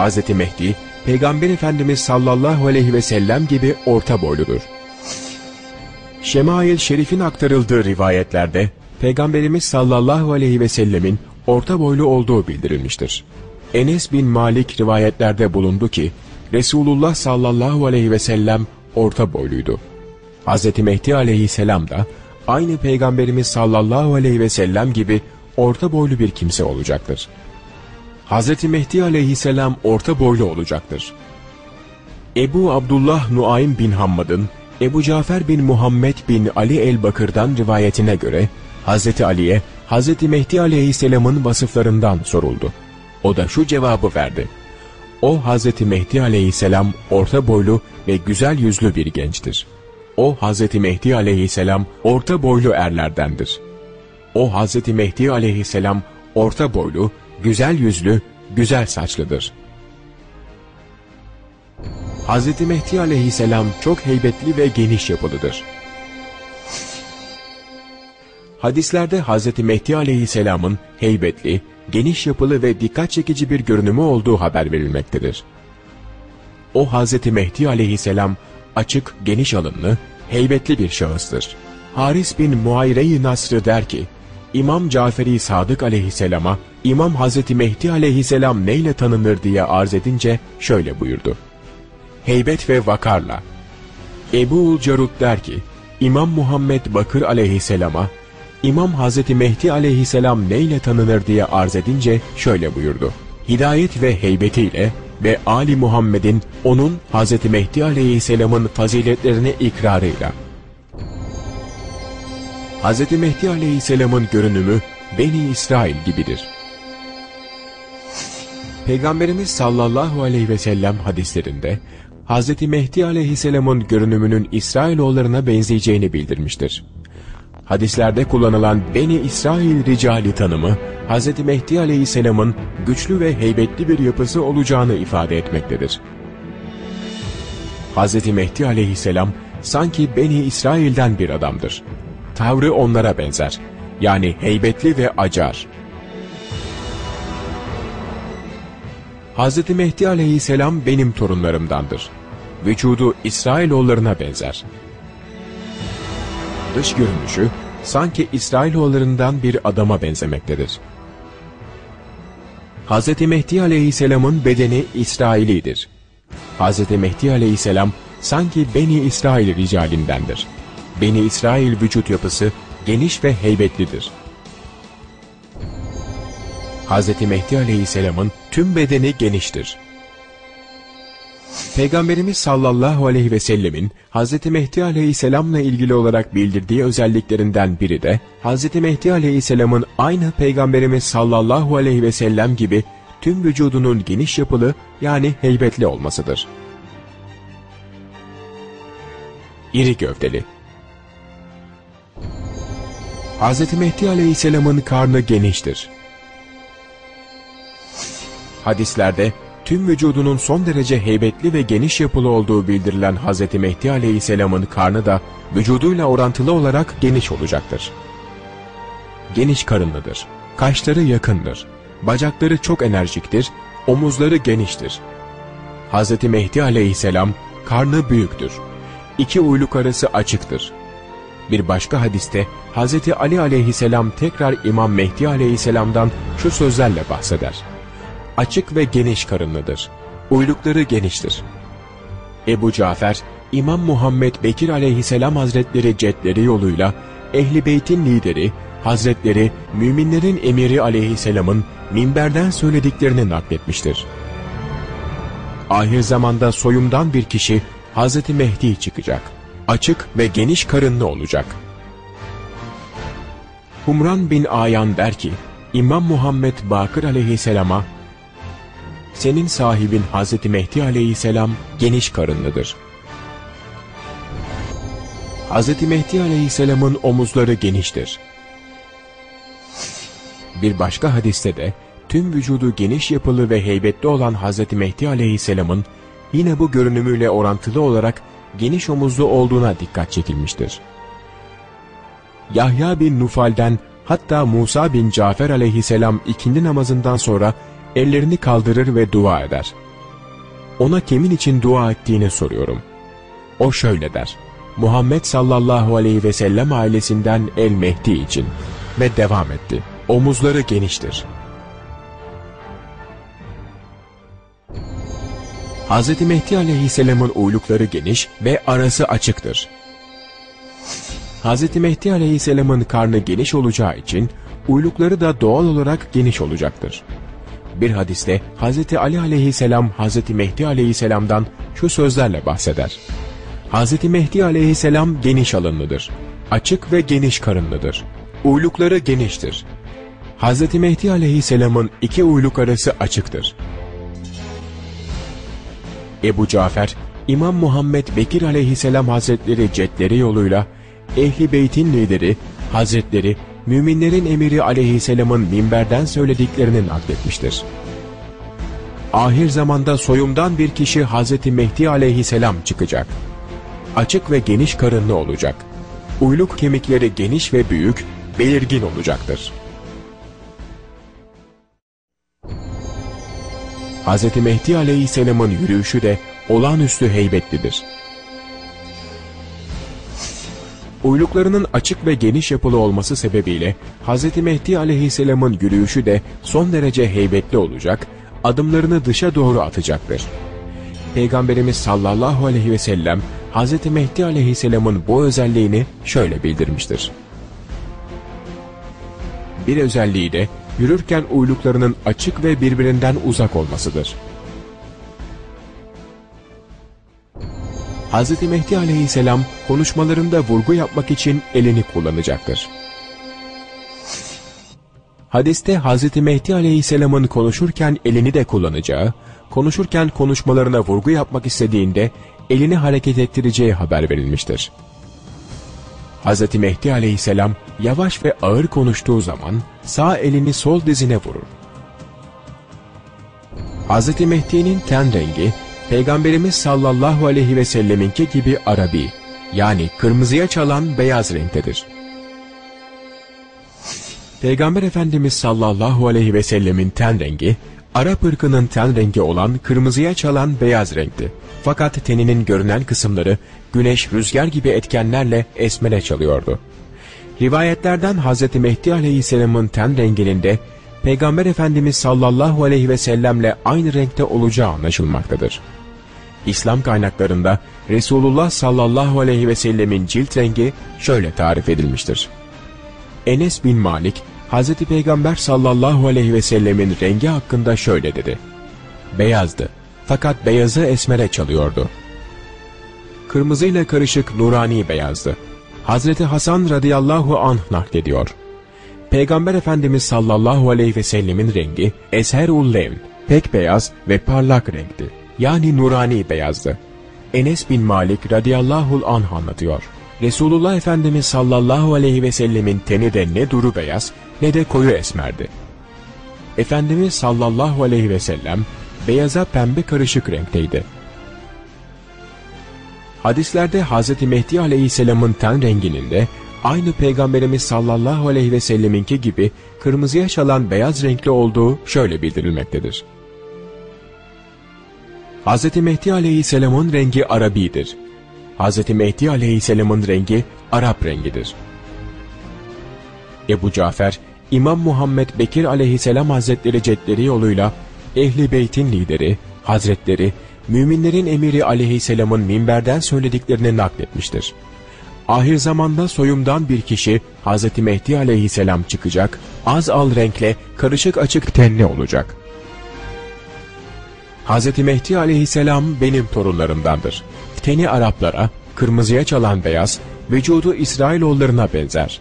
Hz. Mehdi, Peygamber Efendimiz sallallahu aleyhi ve sellem gibi orta boyludur. Şemail Şerif'in aktarıldığı rivayetlerde Peygamberimiz sallallahu aleyhi ve sellemin orta boylu olduğu bildirilmiştir. Enes bin Malik rivayetlerde bulundu ki Resulullah sallallahu aleyhi ve sellem orta boyluydu. Hz. Mehdi aleyhisselam da aynı Peygamberimiz sallallahu aleyhi ve sellem gibi orta boylu bir kimse olacaktır. Hz. Mehdi aleyhisselam orta boylu olacaktır. Ebu Abdullah Nuaym bin Hammad'ın Ebu Cafer bin Muhammed bin Ali el-Bakır'dan rivayetine göre Hz. Ali'ye Hz. Mehdi aleyhisselamın vasıflarından soruldu. O da şu cevabı verdi. O Hz. Mehdi aleyhisselam orta boylu ve güzel yüzlü bir gençtir. O Hz. Mehdi aleyhisselam orta boylu erlerdendir. O Hz. Mehdi aleyhisselam orta boylu, güzel yüzlü, güzel saçlıdır. Hz. Mehdi aleyhisselam çok heybetli ve geniş yapılıdır. Hadislerde Hz. Mehdi aleyhisselamın heybetli, geniş yapılı ve dikkat çekici bir görünümü olduğu haber verilmektedir. O Hz. Mehdi aleyhisselam açık, geniş alınlı, heybetli bir şahıstır. Haris bin Muayre-i Nasr'ı der ki, İmam Caferi Sadık aleyhisselama, İmam Hazreti Mehdi aleyhisselam neyle tanınır diye arz edince şöyle buyurdu. Heybet ve vakarla. Ebu Carut der ki, İmam Muhammed Bakır aleyhisselama, İmam Hazreti Mehdi aleyhisselam neyle tanınır diye arz edince şöyle buyurdu. Hidayet ve heybetiyle ve Ali Muhammed'in onun Hazreti Mehdi aleyhisselamın faziletlerini ikrarıyla. Hz. Mehdi aleyhisselamın görünümü Beni İsrail gibidir. Peygamberimiz sallallahu aleyhi ve sellem hadislerinde Hz. Mehdi aleyhisselamın görünümünün İsrailoğullarına benzeyeceğini bildirmiştir. Hadislerde kullanılan Beni İsrail ricali tanımı, Hz. Mehdi aleyhisselamın güçlü ve heybetli bir yapısı olacağını ifade etmektedir. Hz. Mehdi aleyhisselam sanki Beni İsrail'den bir adamdır tavrı onlara benzer. Yani heybetli ve acar. Hz. Mehdi aleyhisselam benim torunlarımdandır. Vücudu İsrailoğullarına benzer. Dış görünüşü sanki İsrailoğullarından bir adama benzemektedir. Hz. Mehdi aleyhisselamın bedeni İsrailidir. Hz. Mehdi aleyhisselam sanki Beni İsrail ricalindendir. Beni İsrail vücut yapısı geniş ve heybetlidir. Hz. Mehdi Aleyhisselam'ın tüm bedeni geniştir. Peygamberimiz sallallahu aleyhi ve sellemin Hz. Mehdi aleyhisselamla ilgili olarak bildirdiği özelliklerinden biri de Hz. Mehdi aleyhisselamın aynı Peygamberimiz sallallahu aleyhi ve sellem gibi tüm vücudunun geniş yapılı yani heybetli olmasıdır. İri gövdeli Hz. Mehdi Aleyhisselam'ın karnı geniştir. Hadislerde tüm vücudunun son derece heybetli ve geniş yapılı olduğu bildirilen Hz. Mehdi Aleyhisselam'ın karnı da vücuduyla orantılı olarak geniş olacaktır. Geniş karınlıdır, kaşları yakındır, bacakları çok enerjiktir, omuzları geniştir. Hz. Mehdi Aleyhisselam karnı büyüktür, iki uyluk arası açıktır bir başka hadiste Hz. Ali aleyhisselam tekrar İmam Mehdi aleyhisselamdan şu sözlerle bahseder. Açık ve geniş karınlıdır. Uylukları geniştir. Ebu Cafer, İmam Muhammed Bekir aleyhisselam hazretleri cetleri yoluyla Ehli Beyt'in lideri, hazretleri müminlerin emiri aleyhisselamın minberden söylediklerini nakletmiştir. Ahir zamanda soyumdan bir kişi Hz. Mehdi çıkacak.'' Açık ve geniş karınlı olacak. Humran bin Ayan der ki, İmam Muhammed Bakır aleyhisselama, senin sahibin Hz. Mehdi aleyhisselam geniş karınlıdır. Hz. Mehdi aleyhisselamın omuzları geniştir. Bir başka hadiste de, tüm vücudu geniş yapılı ve heybetli olan Hz. Mehdi aleyhisselamın, yine bu görünümüyle orantılı olarak geniş omuzlu olduğuna dikkat çekilmiştir. Yahya bin Nufal'den hatta Musa bin Cafer aleyhisselam ikindi namazından sonra ellerini kaldırır ve dua eder. ona kimin için dua ettiğini soruyorum. O şöyle der. Muhammed sallallahu aleyhi ve sellem ailesinden El Mehdi için ve devam etti. Omuzları geniştir. Hz. Mehdi aleyhisselamın uylukları geniş ve arası açıktır. Hz. Mehdi aleyhisselamın karnı geniş olacağı için uylukları da doğal olarak geniş olacaktır. Bir hadiste Hz. Ali aleyhisselam Hz. Mehdi aleyhisselamdan şu sözlerle bahseder. Hz. Mehdi aleyhisselam geniş alınlıdır. Açık ve geniş karınlıdır. Uylukları geniştir. Hz. Mehdi aleyhisselamın iki uyluk arası açıktır. Ebu Cafer, İmam Muhammed Bekir aleyhisselam hazretleri cetleri yoluyla Ehli Beyt'in lideri, hazretleri, müminlerin emiri aleyhisselamın minberden söylediklerini nakletmiştir. Ahir zamanda soyumdan bir kişi Hazreti Mehdi aleyhisselam çıkacak. Açık ve geniş karınlı olacak. Uyluk kemikleri geniş ve büyük, belirgin olacaktır. Hz. Mehdi aleyhisselamın yürüyüşü de olağanüstü heybetlidir. Uyluklarının açık ve geniş yapılı olması sebebiyle Hz. Mehdi aleyhisselamın yürüyüşü de son derece heybetli olacak, adımlarını dışa doğru atacaktır. Peygamberimiz sallallahu aleyhi ve sellem Hz. Mehdi aleyhisselamın bu özelliğini şöyle bildirmiştir. Bir özelliği de yürürken uyluklarının açık ve birbirinden uzak olmasıdır. Hz. Mehdi aleyhisselam konuşmalarında vurgu yapmak için elini kullanacaktır. Hadiste Hz. Mehdi aleyhisselamın konuşurken elini de kullanacağı, konuşurken konuşmalarına vurgu yapmak istediğinde elini hareket ettireceği haber verilmiştir. Hz. Mehdi aleyhisselam yavaş ve ağır konuştuğu zaman sağ elini sol dizine vurur. Hz. Mehdi'nin ten rengi, Peygamberimiz sallallahu aleyhi ve selleminki gibi Arabi, yani kırmızıya çalan beyaz renktedir. Peygamber Efendimiz sallallahu aleyhi ve sellemin ten rengi, Arap ırkının ten rengi olan kırmızıya çalan beyaz renkti. Fakat teninin görünen kısımları güneş, rüzgar gibi etkenlerle esmere çalıyordu. Rivayetlerden Hz. Mehdi aleyhisselamın ten renginin de Peygamber Efendimiz sallallahu aleyhi ve sellemle aynı renkte olacağı anlaşılmaktadır. İslam kaynaklarında Resulullah sallallahu aleyhi ve sellemin cilt rengi şöyle tarif edilmiştir. Enes bin Malik, Hz. Peygamber sallallahu aleyhi ve sellemin rengi hakkında şöyle dedi. Beyazdı, fakat beyazı esmere çalıyordu. Kırmızıyla karışık nurani beyazdı. Hazreti Hasan radıyallahu anh naklediyor. Peygamber Efendimiz sallallahu aleyhi ve sellemin rengi esher-ul levn, pek beyaz ve parlak renkti. Yani nurani beyazdı. Enes bin Malik radıyallahu anh anlatıyor. Resulullah Efendimiz sallallahu aleyhi ve sellemin teni de ne duru beyaz ne de koyu esmerdi. Efendimiz sallallahu aleyhi ve sellem beyaza pembe karışık renkteydi. Hadislerde Hz. Mehdi aleyhisselamın ten renginin de aynı Peygamberimiz sallallahu aleyhi ve selleminki gibi kırmızıya çalan beyaz renkli olduğu şöyle bildirilmektedir. Hz. Mehdi aleyhisselamın rengi Arabidir. Hz. Mehdi aleyhisselamın rengi Arap rengidir. Ebu Cafer, İmam Muhammed Bekir aleyhisselam hazretleri cetleri yoluyla Ehli Beyt'in lideri, hazretleri, müminlerin emiri aleyhisselamın minberden söylediklerini nakletmiştir. Ahir zamanda soyumdan bir kişi Hz. Mehdi aleyhisselam çıkacak, az al renkle karışık açık tenli olacak. Hz. Mehdi aleyhisselam benim torunlarımdandır. Teni Araplara, kırmızıya çalan beyaz, vücudu İsrailoğullarına benzer.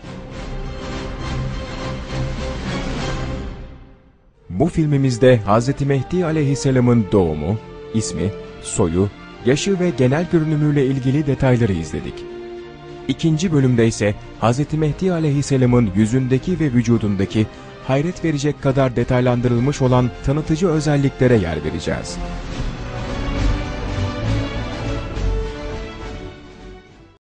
Bu filmimizde Hz. Mehdi aleyhisselamın doğumu, ismi, soyu, yaşı ve genel görünümüyle ilgili detayları izledik. İkinci bölümde ise Hz. Mehdi aleyhisselamın yüzündeki ve vücudundaki hayret verecek kadar detaylandırılmış olan tanıtıcı özelliklere yer vereceğiz.